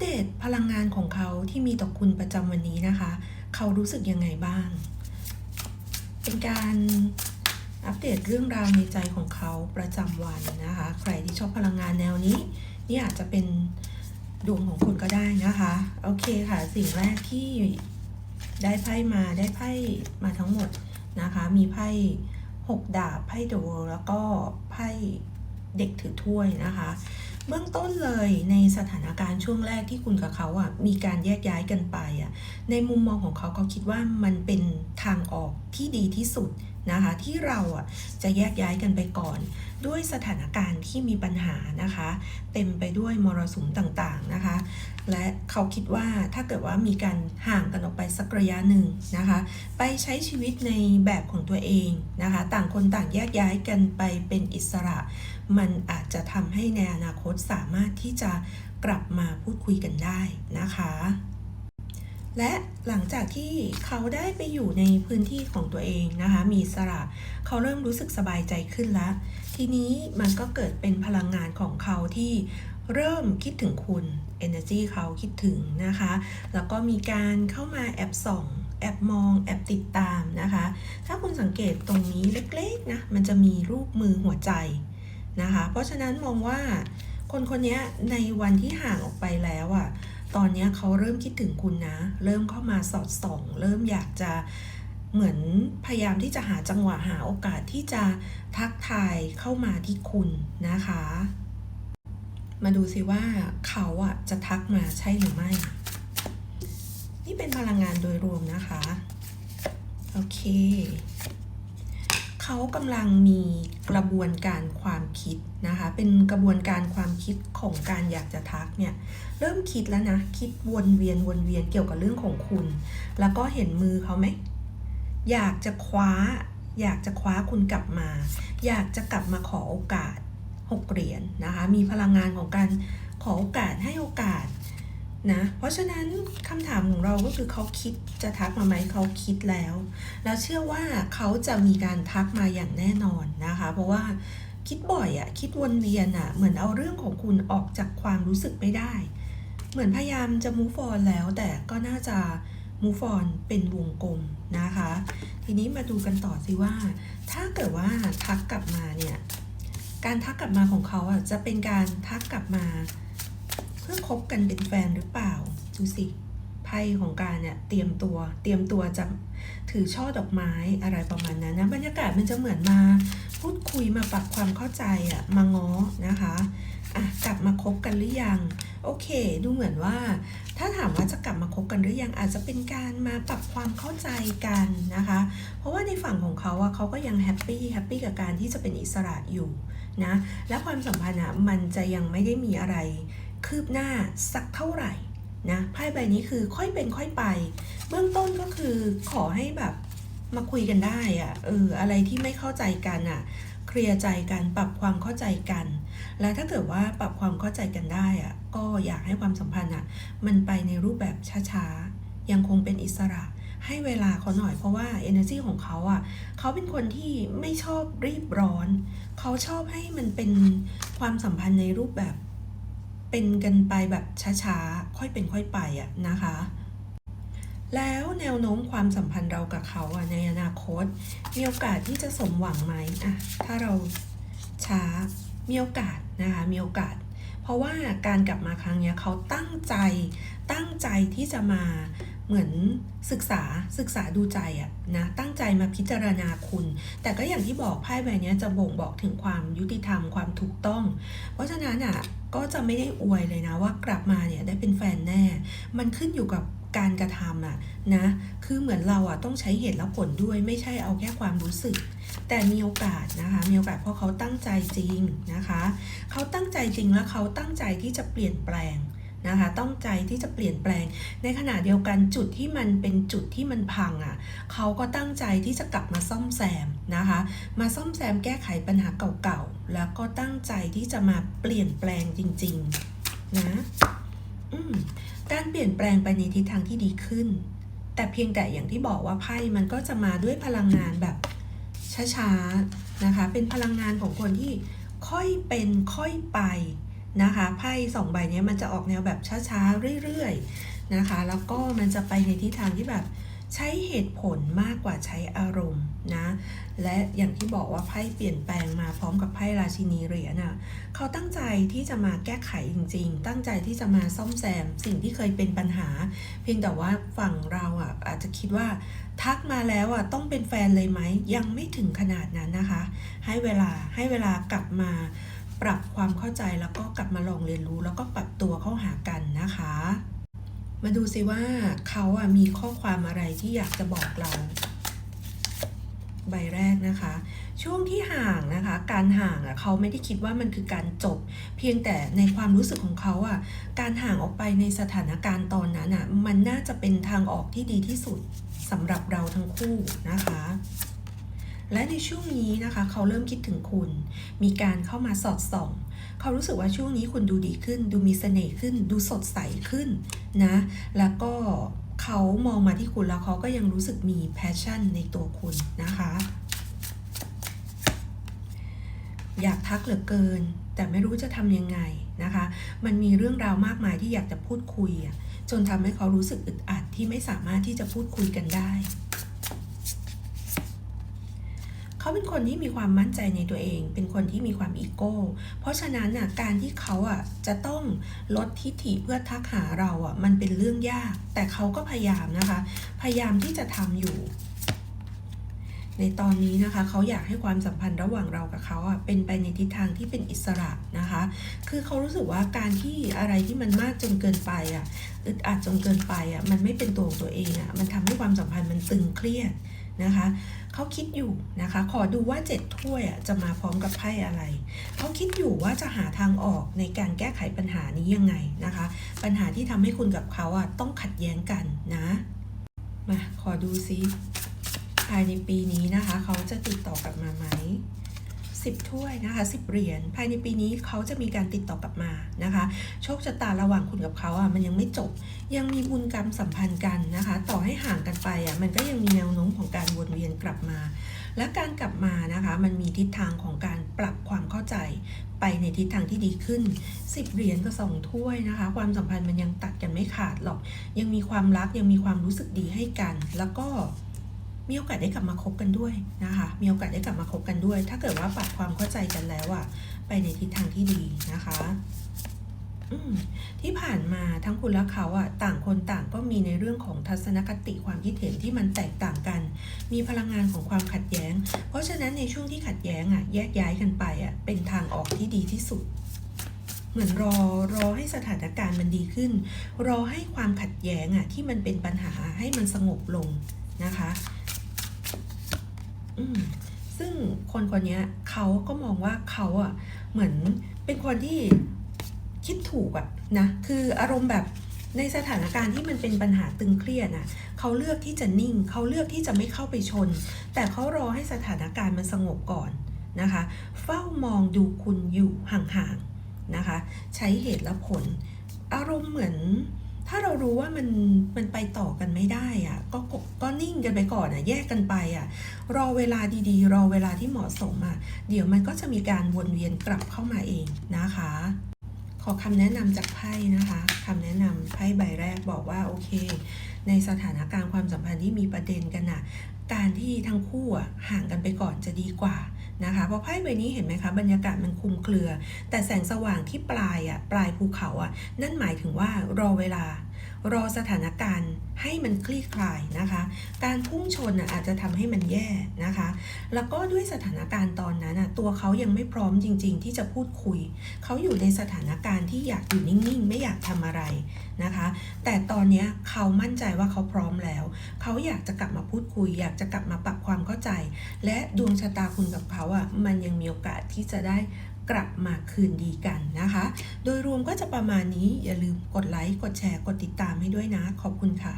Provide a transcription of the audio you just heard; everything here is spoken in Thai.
เดตพลังงานของเขาที่มีต่อคุณประจำวันนี้นะคะ เขารู้สึกยังไงบ้าง เป็นการอัปเดตเรื่องราวในใจของเขาประจำวันนะคะ ใครที่ชอบพลังงานแนวนี้ นี่อาจจะเป็นดวงของคุณก็ได้นะคะ โอเคค่ะ สิ่งแรกที่ได้ไพ่มาได้ไพ่มาทั้งหมดนะคะ มีไพ่หกดาบไพ่โดแล้วก็ไพ่เด็กถือถ้วยนะคะ เบื้องต้นเลยในสถานการณ์ช่วงแรกที่คุณกับเขาอะมีการแยกย้ายกันไปอะในมุมมองของเขาเขาคิดว่ามันเป็นทางออกที่ดีที่สุด นะคะที่เราอะจะแยกย้ายกันไปก่อน ด้วยสถานการณ์ที่มีปัญหานะคะ เต็มไปด้วยมรสุมต่างๆนะคะ และเขาคิดว่าถ้าเกิดว่ามีการห่างกันออกไปสักระยะหนึ่งนะคะ ไปใช้ชีวิตในแบบของตัวเองนะคะ ต่างคนต่างแยกย้ายกันไปเป็นอิสระ มันอาจจะทำให้ในอนาคตสามารถที่จะกลับมาพูดคุยกันได้นะคะ และหลังจากที่เขาได้ไปอยู่ในพื้นที่ของตัวเองนะคะ มีสระเขาเริ่มรู้สึกสบายใจขึ้นแล้ว ทีนี้มันก็เกิดเป็นพลังงานของเขาที่เริ่มคิดถึงคุณ energy เขาคิดถึงนะคะ แล้วก็มีการเข้ามาแอบส่อง แอบมอง แอบติดตามนะคะ ถ้าคุณสังเกตตรงนี้เล็กๆนะ มันจะมีรูปมือหัวใจนะคะ เพราะฉะนั้นมองว่าคนคนนี้ในวันที่ห่างออกไปแล้วอะ่ะ ตอนนี้เขาเริ่มคิดถึงคุณนะ เริ่มเข้ามาสอดส่อง เริ่มอยากจะเหมือนพยายามที่จะหาจังหวะหาโอกาสที่จะทักทายเข้ามาที่คุณนะคะ มาดูสิว่าเขาอะจะทักมาใช่หรือไม่ นี่เป็นพลังงานโดยรวมนะคะ โอเค เขากำลังมีกระบวนการความคิดนะคะ เป็นกระบวนการความคิดของการอยากจะทักเนี่ย เริ่มคิดแล้วนะ คิดวนเวียนวนเวียนเกี่ยวกับเรื่องของคุณ แล้วก็เห็นมือเขาไหม อยากจะคว้า อยากจะคว้าคุณกลับมา อยากจะกลับมาขอโอกาสหกเหรียญนนะคะ มีพลังงานของการขอโอกาสให้โอกาส นะเพราะฉะนั้นคำถามของเราก็คือเขาคิดจะทักมาไหมเขาคิดแล้ว แล้วเชื่อว่าเขาจะมีการทักมาอย่างแน่นอนนะคะ เพราะว่าคิดบ่อยอะคิดวนเวียนอะเหมือนเอาเรื่องของคุณออกจากความรู้สึกไม่ได้ เหมือนพยายามจะ move on แล้ว แต่ก็น่าจะ move on เป็นวงกลมนะคะ ทีนี้มาดูกันต่อสิว่า ถ้าเกิดว่าทักกลับมาเนี่ยการทักกลับมาของเขาอะจะเป็นการทักกลับมา เพื่อคบกันเป็นแฟนหรือเปล่า ดูสิไพ่ของการเนี่ยเตรียมตัว เตรียมตัวจะถือช่อดอกไม้อะไรประมาณนั้นนะบรรยากาศมันจะเหมือนมา พูดคุยมาปรับความเข้าใจอะมาง้อนะคะอะกลับมาคบกันหรือยัง โอเค ดูเหมือนว่า ถ้าถามว่าจะกลับมาคบกันหรือยังอาจจะเป็นการมาปรับความเข้าใจกันนะคะ เพราะว่าในฝั่งของเขาอะเขาก็ยังแฮปปี้แฮปปี้กับการที่จะเป็นอิสระอยู่นะและความสัมพันธ์อะมันจะยังไม่ได้มีอะไร คืบหน้าสักเท่าไหร่นะไพ่ใบนี้คือค่อยเป็นค่อยไป เบื้องต้นก็คือขอให้แบบมาคุยกันได้อะเอออะไรที่ไม่เข้าใจกันอะเคลียร์ใจกันปรับความเข้าใจกัน และถ้าเกิดว่าปรับความเข้าใจกันได้อะก็อยากให้ความสัมพันธ์อะมันไปในรูปแบบช้าๆ ยังคงเป็นอิสระให้เวลาเขาหน่อยเพราะว่า energy ของเขาอะเขาเป็นคนที่ไม่ชอบรีบร้อน เขาชอบให้มันเป็นความสัมพันธ์ในรูปแบบ เป็นกันไปแบบช้าๆ ค่อยเป็นค่อยไปอะนะคะ แล้วแนวโน้มความสัมพันธ์เรากับเขาอะในอนาคต มีโอกาสที่จะสมหวังไหมอะถ้าเราช้ามีโอกาสนะคะมีโอกาส เพราะว่าการกลับมาครั้งนี้เขาตั้งใจตั้งใจที่จะมาเหมือนศึกษาศึกษาดูใจอะนะตั้งใจมาพิจารณาคุณ แต่ก็อย่างที่บอกไพ่ใบนี้จะบ่งบอกถึงความยุติธรรมความถูก ต้อง เพราะฉะนั้นอะก็จะไม่ได้อวยเลยนะว่ากลับมาเนี่ยได้เป็นแฟนแน่ มันขึ้นอยู่กับการกระทำอะนะ คือเหมือนเราอะต้องใช้เหตุและผลด้วยไม่ใช่เอาแค่ความรู้สึก แต่มีโอกาสนะคะ มีโอกาสเพราะเขาตั้งใจจริงนะคะ เขาตั้งใจจริงแล้วเขาตั้งใจที่จะเปลี่ยนแปลง นะคะต้องใจที่จะเปลี่ยนแปลง ในขณะเดียวกันจุดที่มันเป็นจุดที่มันพังอะเขาก็ตั้งใจที่จะกลับมาซ่อมแซมนะคะ มาซ่อมแซมแก้ไขปัญหาเก่าๆ แล้วก็ตั้งใจที่จะมาเปลี่ยนแปลงจริงๆนะอืมการเปลี่ยนแปลงไปในทิศทางที่ดีขึ้น แต่เพียงแต่อย่างที่บอกว่าไพ่มันก็จะมาด้วยพลังงานแบบช้าๆนะคะ เป็นพลังงานของคนที่ค่อยเป็นค่อยไป นะคะไพ่สองใบนี้มันจะออกแนวแบบช้าๆเรื่อยๆนะคะ แล้วก็มันจะไปในทิศทางที่แบบใช้เหตุผลมากกว่าใช้อารมณ์นะและอย่างที่บอกว่าไพ่เปลี่ยนแปลงมาพร้อมกับไพ่ราชินีเหรียญน่ะเขาตั้งใจที่จะมาแก้ไขจริง ๆ ตั้งใจที่จะมาซ่อมแซมสิ่งที่เคยเป็นปัญหา เพียงแต่ว่าฝั่งเราอะอาจจะคิดว่าทักมาแล้วอะต้องเป็นแฟนเลยไหมยังไม่ถึงขนาดนั้นนะคะ ให้เวลาให้เวลากลับมา ปรับความเข้าใจแล้วก็กลับมาลองเรียนรู้ แล้วก็ปรับตัวเข้าหากันนะคะ มาดูสิว่าเขาอะมีข้อความอะไรที่อยากจะบอกเรา ใบแรกนะคะ ช่วงที่ห่างนะคะ การห่างอะเขาไม่ได้คิดว่ามันคือการจบ เพียงแต่ในความรู้สึกของเขาอะการห่างออกไปในสถานการณ์ตอนนั้นอะมันน่าจะเป็นทางออกที่ดีที่สุดสำหรับเราทั้งคู่นะคะ และในช่วงนี้นะคะ เขาเริ่มคิดถึงคุณ มีการเข้ามาสอดส่อง เขารู้สึกว่าช่วงนี้คุณดูดีขึ้น ดูมีเสน่ห์ขึ้น ดูสดใสขึ้นนะ แล้วก็เขามองมาที่คุณแล้วเขาก็ยังรู้สึกมีแพชชั่นในตัวคุณนะคะ อยากทักเหลือเกิน แต่ไม่รู้จะทำยังไงนะคะ มันมีเรื่องราวมากมายที่อยากจะพูดคุย จนทำให้เขารู้สึกอึดอัดที่ไม่สามารถที่จะพูดคุยกันได้ เขาเป็นคนที่มีความมั่นใจในตัวเอง เป็นคนที่มีความอีโก้ เพราะฉะนั้นน่ะการที่เขาอะจะต้องลดทิฐิเพื่อทักหาเราอะมันเป็นเรื่องยาก แต่เขาก็พยายามนะคะ พยายามที่จะทำอยู่ ในตอนนี้นะคะเขาอยากให้ความสัมพันธ์ระหว่างเรากับเขาอะเป็นไปในทิศทางที่เป็นอิสระนะคะ คือเขารู้สึกว่าการที่อะไรที่มันมากจนเกินไปอะอึดอัดจนเกินไปอะมันไม่เป็นตัวของตัวเองอะมันทำให้ความสัมพันธ์มันตึงเครียด นะคะเขาคิดอยู่นะคะ ขอดูว่าเจ็ดถ้วยอะจะมาพร้อมกับไพ่อะไร เขาคิดอยู่ว่าจะหาทางออกในการแก้ไขปัญหานี้ยังไงนะคะ ปัญหาที่ทำให้คุณกับเขาอะต้องขัดแย้งกันนะ มาขอดูซิภายในปีนี้นะคะ เขาจะติดต่อกลับมาไหม สิบถ้วยนะคะสิบเหรียญภายในปีนี้เขาจะมีการติดต่อกลับมานะคะ โชคชะตาระหว่างคุณกับเขาอะมันยังไม่จบ ยังมีบุญกรรมสัมพันธ์กันนะคะ ต่อให้ห่างกันไปอะมันก็ยังมีแนวโน้มของการวนเวียนกลับมา และการกลับมานะคะ มันมีทิศทางของการปรับความเข้าใจไปในทิศทางที่ดีขึ้น 10 เหรียญกับสองถ้วยนะคะ ความสัมพันธ์มันยังตัดกันไม่ขาดหรอก ยังมีความรักยังมีความรู้สึกดีให้กัน แล้วก็ มีโอกาสได้กลับมาคบกันด้วยนะคะ มีโอกาสได้กลับมาคบกันด้วย ถ้าเกิดว่าปรับความเข้าใจกันแล้วอะไปในทิศทางที่ดีนะคะที่ผ่านมาทั้งคุณและเขาอะต่างคนต่างก็มีในเรื่องของทัศนคติความคิดเห็นที่มันแตกต่างกัน มีพลังงานของความขัดแย้ง เพราะฉะนั้นในช่วงที่ขัดแย้งอะแยกย้ายกันไปอะเป็นทางออกที่ดีที่สุด เหมือนรอรอให้สถานการณ์มันดีขึ้น รอให้ความขัดแย้งอะที่มันเป็นปัญหาให้มันสงบลงนะคะ ซึ่งคนคนนี้เขาก็มองว่าเขาอะเหมือนเป็นคนที่คิดถูกอะนะคืออารมณ์แบบในสถานการณ์ที่มันเป็นปัญหาตึงเครียดน่ะเขาเลือกที่จะนิ่ง เขาเลือกที่จะไม่เข้าไปชน แต่เขารอให้สถานการณ์มันสงบก่อนนะคะ เฝ้ามองดูคุณอยู่ห่างๆนะคะ ใช้เหตุและผล อารมณ์เหมือน ถ้าเรารู้ว่ามันมันไปต่อกันไม่ได้อะก็กก็นิ่งกันไปก่อนอะแยกกันไปอะรอเวลาดีๆ รอเวลาที่เหมาะสมอะเดี๋ยวมันก็จะมีการวนเวียนกลับเข้ามาเองนะคะ ขอคำแนะนำจากไพ่นะคะคำแนะนำไพ่ใบแรกบอกว่าโอเค ในสถานการณ์ความสัมพันธ์ที่มีประเด็นกันน่ะการที่ทั้งคู่อะห่างกันไปก่อนจะดีกว่า นะคะเพราะไพ่ใบนี้เห็นไหมคะบรรยากาศมันคลุมเครือ แต่แสงสว่างที่ปลายอะปลายภูเขาอะนั่นหมายถึงว่ารอเวลา รอสถานการณ์ให้มันคลี่คลายนะคะ การพุ่งชนอาจจะทำให้มันแย่นะคะ แล้วก็ด้วยสถานการณ์ตอนนั้นตัวเขายังไม่พร้อมจริง ๆ ที่จะพูดคุย เขาอยู่ในสถานการณ์ที่อยากอยู่นิ่งๆ ไม่อยากทำอะไรนะคะ แต่ตอนนี้เขามั่นใจว่าเขาพร้อมแล้ว เขาอยากจะกลับมาพูดคุย อยากจะกลับมาปรับความเข้าใจ และดวงชะตาคุณกับเขาอะมันยังมีโอกาสที่จะได้ กลับมาคืนดีกันนะคะ โดยรวมก็จะประมาณนี้อย่าลืมกดไลค์ กดแชร์ กดติดตามให้ด้วยนะ ขอบคุณค่ะ